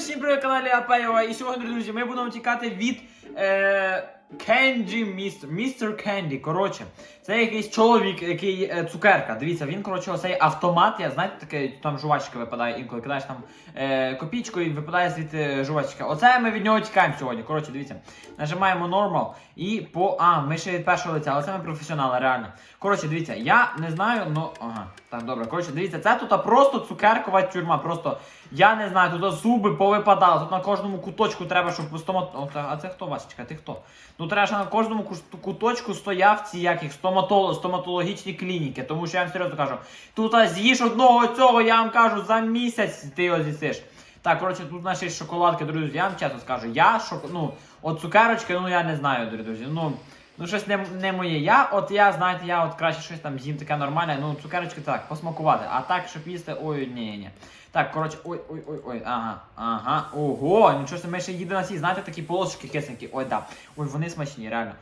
всім привіт каналі Апеєва. І сьогодні, друзі, ми будемо тікати від е, Кенді Містер. Містер Кенді. Коротше, це якийсь чоловік, який е, цукерка. Дивіться, він, коротше, оцей автомат, я знаєте, таке, там жувачка випадає інколи, кидаєш там е, копійку і випадає звідти жувачка. Оце ми від нього тікаємо сьогодні. Коротше, дивіться. Нажимаємо Normal і по. А, ми ще від першого лиця, але це ми професіонали, реально. Коротше, дивіться, я не знаю, ну. Ага, так, добре. Коротше, дивіться, це тут просто цукеркова тюрма. Просто я не знаю, тут зуби повипадали. Тут на кожному куточку треба, щоб стомат... О, а це хто Васечка? Ти хто? Ну треба, щоб на кожному куточку стояв ці яких стоматолог, стоматологічні клініки. Тому що я вам серйозно кажу, тут а, одного цього, я вам кажу, за місяць ти його з'їсиш. Так, коротше, тут наші шоколадки, друзі, я вам чесно скажу, я шок... ну, от цукерочки, ну я не знаю, друзі. Ну, ну щось не, не моє. Я, от я, знаєте, я от краще щось там з'їм таке нормальне, ну цукерочки так, посмакувати. А так, щоб їсти, ой, ні, ні. Так, коротше, ой, ой, ой, ой, ага, ага, ого, нічого собі, ми ще їде на ці, знаєте, такі полосочки кисленькі, ой, да. Ой, вони смачні, реально.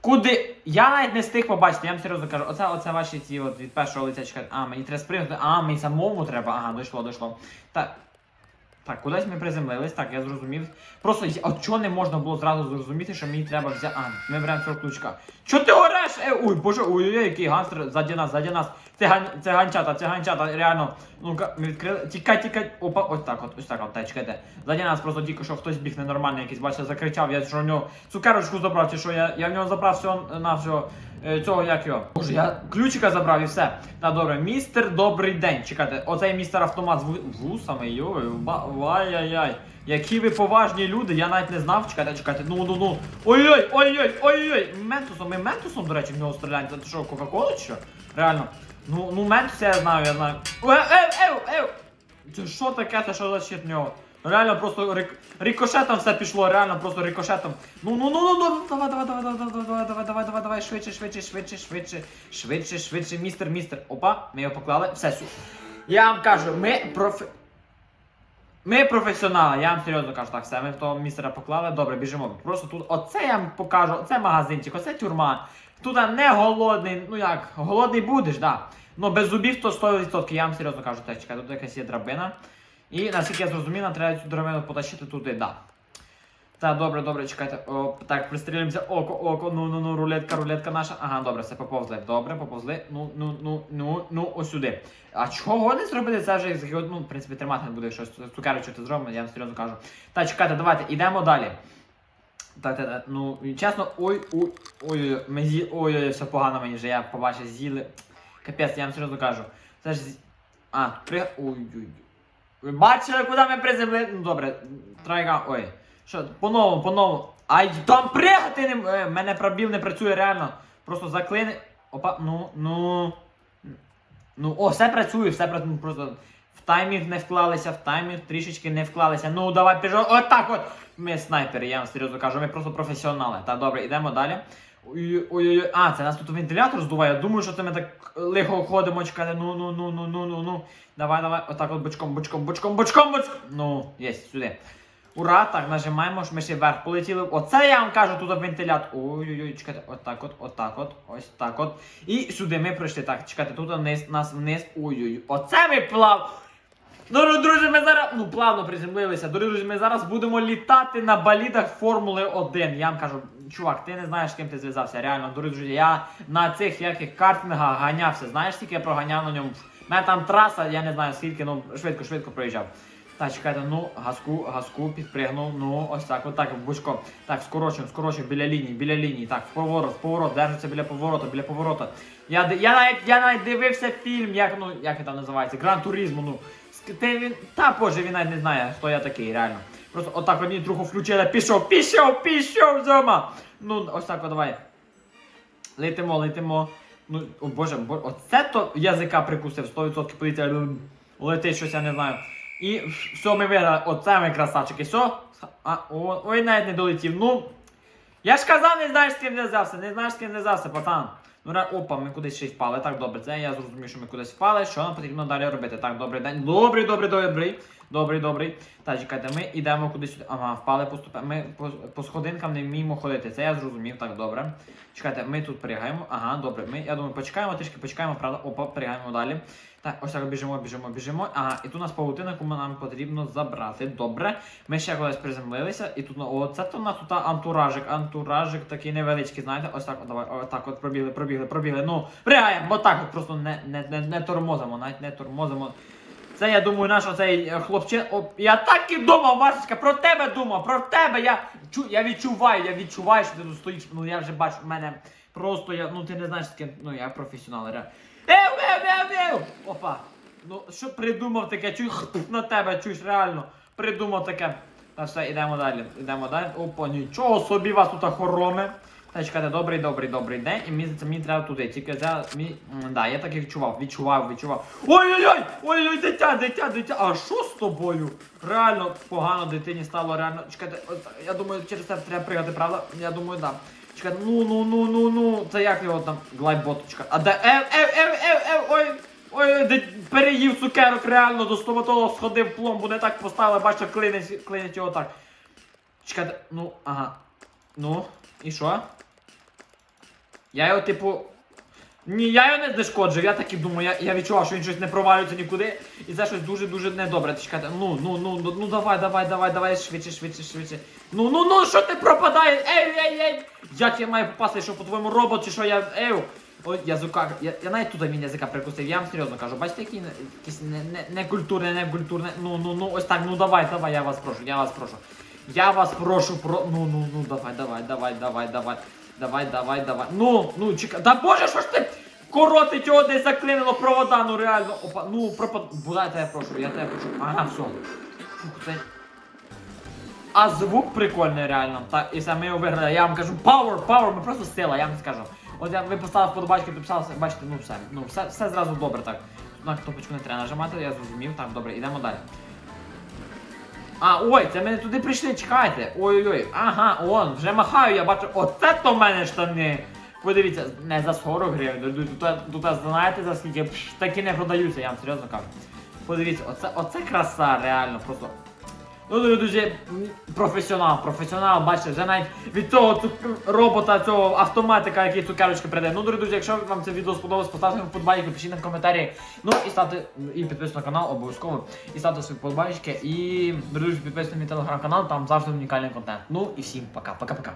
Куди? Я навіть не встиг побачити, я вам серйозно кажу, оце, оце ваші ці от від першого лиця чекають. А, мені треба спригнути, а, мені самому треба. Ага, дійшло, дійшло. Так. Так, кудись ми приземлились, так, я зрозумів. Просто от чого не можна було зразу зрозуміти, що мені треба взяти. А, ми беремо цього ключка. Чо ти ореш? Е, ой, боже, ой, ой, який гангстер ззаді нас, ззаді нас. Це, ган, це ганчата, це ганчата, реально. Ну-ка, ми відкрили. Тікай, тікай. Опа, ось так, от, ось так, от, та, чекайте. Ззаді нас просто тільки що хтось біг ненормальний якийсь, бачите, закричав, я що в нього цукерочку забрав, чи що я, я в нього забрав всього на всього. е, Цього як його. Боже, я ключика забрав і все. Та добре, містер, добрий день. Чекайте, оцей містер автомат з ву- вусами, йой, ба- вай-яй-яй. Які ви поважні люди, я навіть не знав. Чекайте, чекайте, ну ну ну. Ой-ой, ой-ой, ой-ой. Ментусом, ми ментусом, до речі, в нього стріляємо. Це що, Кока-Кола чи що? Реально. Ну, ну ментус я знаю, я знаю. Е, е, е, е. Це що таке, це що за щит в нього? Реально просто рик... рикошетом все пішло, реально просто рикошетом. Ну ну ну ну ну давай, давай, давай, давай, давай, давай, давай, давай, давай, давай, швидше, швидше, швидше, швидше, швидше, швидше, містер, містер. Опа, ми його поклали. Все, сю. Я вам кажу, ми профі... Ми професіонали, я вам серйозно кажу, так, все, ми того містера поклали, добре, біжимо. Просто тут, оце я вам покажу, оце магазинчик, оце тюрма. Тут не голодний, ну як, голодний будеш, да. Ну без зубів то 100%, я вам серйозно кажу, так, чекай, тут якась є драбина. І наскільки я зрозумів, треба цю драбину потащити туди, да. Так, добре, добре, чекайте. О, так, пристрілимося. Око, око, ну, ну, ну, рулетка, рулетка наша. Ага, добре, все поповзли. Добре, поповзли. Ну, ну, ну, ну, ну, ось сюди. А чого не зробити це вже, ну, в принципі, тримати не буде щось. Цукерочок ти зробимо, я вам серйозно кажу. Так, чекайте, давайте, йдемо далі. Так, так, так, ну, чесно, ой, ой, ой, ой, ой, ой, все погано мені вже, я побачив, з'їли. Капець, я вам серйозно кажу. Це ж, а, при, ой, ой, ой. Ви бачили, куди ми приземлили? Ну, добре, трайга, ой. Що, по-новому, по-новому. Ай, там пригати не... Е, мене пробіл не працює реально. Просто заклини. Опа, ну, ну. Ну, о, все працює, все працює. ну, Просто в таймінг не вклалися, в таймінг трішечки не вклалися. Ну, давай піжо. От так от. Ми снайпери, я вам серйозно кажу, ми просто професіонали. Так, добре, йдемо далі. Ой-ой-ой. А, це нас тут вентилятор здуває. Я думаю, що це ми так лихо ходимо, чекати. Ну, ну, ну, ну, ну, ну, ну. Давай, давай. Отак от бочком, бочком, бочком, бочком, бочком. Ну, є, сюди. Ура, так, нажимаємо, що ми ще вверх полетіли. Оце я вам кажу, тут вентилятор. Ой-ой-ой, чекайте, отак от, отак от, ось так от. І сюди ми пройшли. Так, чекайте, тут вниз, нас вниз. Ой-ой-ой. Оце ми плав. Ну, ну, друзі, ми зараз ну плавно приземлилися. Друзі, ми зараз будемо літати на болідах Формули 1. Я вам кажу, чувак, ти не знаєш, з ким ти зв'язався. Реально, друзі, я на цих яких картингах ганявся. Знаєш, скільки я проганяв на ньому? У мене там траса, я не знаю скільки, ну швидко, швидко проїжджав. Так, чекайте, ну, газку, газку, підпригнув, ну, ось так, отак, бучком. Так, скорочуємо, скорочуємо, біля лінії, біля лінії. Так, в поворот, в поворот, держиться біля повороту, біля повороту. Я, я, навіть, я навіть дивився фільм, як, ну, як він там називається, Гран Туризмо, ну. Ти, він, та боже, він навіть не знає, хто я такий, реально. Просто отак одні трохи включили, пішов, пішов, пішов, зома. Ну, ось так, от, давай. Летимо, летимо. Ну, о боже, бо, оце то язика прикусив, 100% поліція летить щось, я не знаю. І все, ми виграли, оце ми красавчики, все. А, о, ой, навіть не долетів. Ну, я ж казав, не знаєш, з ким зв'язався, не знаєш, з ким зв'язався, пацан. Ну, опа, ми кудись ще впали. Так, добре, це я зрозумів, що ми кудись впали. Що нам потрібно далі робити? Так, добрий день. Добрий, добрий, добрий. Добрий, добрий. Так, чекайте, ми йдемо кудись. Ага, впали поступаємо. Ми по, по сходинкам не вміємо ходити. Це я зрозумів, так, добре. Чекайте, ми тут пригаємо. Ага, добре. Ми, я думаю, почекаємо, трішки почекаємо, правда. Опа, пригаємо далі. Так, ось так біжимо, біжимо, біжимо. Ага, і тут у нас павутина, яку нам потрібно забрати. Добре. Ми ще кудись приземлилися, і тут, ну, оце то у нас тут антуражик, антуражик такий невеличкий, знаєте, ось так, давай, ось так от пробігли, пробігли, пробігли. Ну, пригаємо, бо так от просто не, не, не, не тормозимо, навіть не тормозимо. Це я думаю, наш оцей е, хлопче. О, я так і думав, Машечка, про тебе думав, про тебе. Я чу, я відчуваю, я відчуваю, що ти тут стоїш. Ну я вже бачу, в мене просто я. Ну ти не знаєш ким. Ну я професіонал, реально. Ев, ев, ев, ев! Опа! Ну що придумав таке? Чуй на тебе, чуєш, реально. Придумав таке. Та все, ідемо далі. Ідемо далі. Опа, нічого собі вас тут хороми. Та чекайте, добрий, добрий, добрий день. І мені, здається, мені треба туди. Тільки за мені. м, Да, я так і відчував, відчував, відчував. Ой-ой-ой! Ой-ой, дитя, дитя, дитя. А що з тобою? Реально погано дитині стало, реально. Чекайте, я думаю, через це треба пригати, правда? Я думаю, да. Чекайте, ну, ну, ну, ну, ну. Це як його там? глайботочка. А де. Ев, ев, ев, ев, ев, ой. Ой, де переїв цукерок, реально до стоматолога сходив пломбу, не так поставили, бачите, клинять, клинять його так. Чекайте, ну, ага. Ну, і що? Я його, типу. Ні, я його не знешкоджив, я так і думаю, я, я відчував, що він щось не провалюється нікуди, і це щось дуже-дуже недобре. Чекайте, ну, ну, ну, ну, ну давай, давай, давай, давай, швидше, швидше, швидше. Ну, ну, ну, що ти пропадаєш? Ей, ей, ей! Як я маю попасти, що по-твоєму робот, що я. Ей! Ой, язика, я, я навіть тут він язика прикусив, я вам серйозно кажу, бачите, які якісь не, не, не культурне, не. Ну, ну, ну, ось так, ну давай, давай, я вас прошу, я вас прошу. Я вас прошу про. Ну, ну, ну, давай, давай, давай, давай, давай. Давай, давай, давай. Ну, ну, чекай. Да боже, що ж ти коротить його десь заклинило провода, ну реально. Опа, ну пропад. Будай, я тебе прошу, я тебе прошу. Ага, все. Фух, це. А звук прикольний, реально. Так, і саме його виграли. Я вам кажу, power, power, ми просто сила, я вам скажу. От я ви поставили вподобачки, підписалися, бачите, ну все, ну все, все зразу добре так. На кнопочку не треба нажимати, я зрозумів. Так, добре, йдемо далі. А, ой, це ми туди прийшли, чекайте. Ой-ой-ой. Ага, он, вже махаю, я бачу. Оце то в мене штани. Подивіться, не за 40 гривень. Тут, знаєте за скільки? Пш, такі не продаються, я вам серйозно кажу. Подивіться, оце, оце краса, реально, просто. Ну, друзі, професіонал, професіонал, бачите, вже навіть від цього цук- робота, цього автоматика, який цукерочки прийде. Ну, друзі, якщо вам це відео сподобалось, поставте вподобайки, пишіть на коментарі. Ну і ставте і підписуйтесь на канал обов'язково. І ставте свої вподобайки. І, друзі, підписуйтесь на мій телеграм-канал, там завжди унікальний контент. Ну і всім пока, пока-пока.